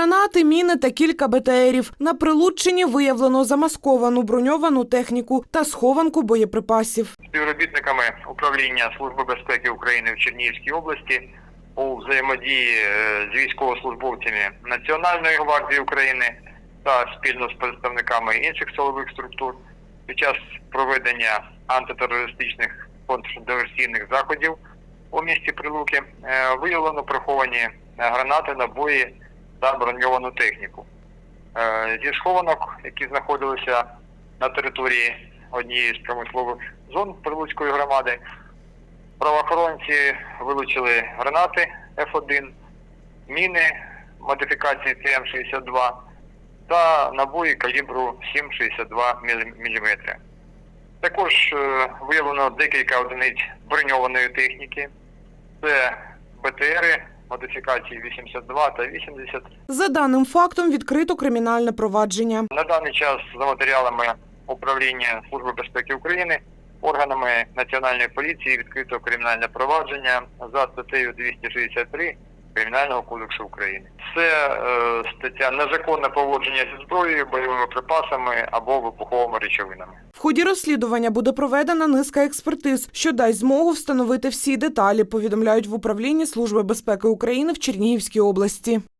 Гранати, міни та кілька БТРів. На Прилуччині виявлено замасковану броньовану техніку та схованку боєприпасів. співробітниками управління Служби безпеки України в Чернігівській області у взаємодії е, з військовослужбовцями Національної гвардії України та спільно з представниками інших силових структур під час проведення антитерористичних контрдиверсійних заходів у місті Прилуки е, виявлено приховані гранати, набої та броньовану техніку. Е, Зі схованок, які знаходилися на території однієї з промислових зон Прилуцької громади, правоохоронці вилучили гранати F1, міни модифікації ТМ-62 та набої калібру 7,62 мм. Також е, виявлено декілька одиниць броньованої техніки. Це БТРи модифікації 82 та 80 За даним фактом відкрито кримінальне провадження. На даний час за матеріалами управління Служби безпеки України органами Національної поліції відкрито кримінальне провадження за статтею 263 Кримінального кодексу України. Це е, стаття незаконне поводження зі зброєю, бойовими припасами або вибуховими речовинами. В ході розслідування буде проведена низка експертиз, що дасть змогу встановити всі деталі. Повідомляють в управлінні Служби безпеки України в Чернігівській області.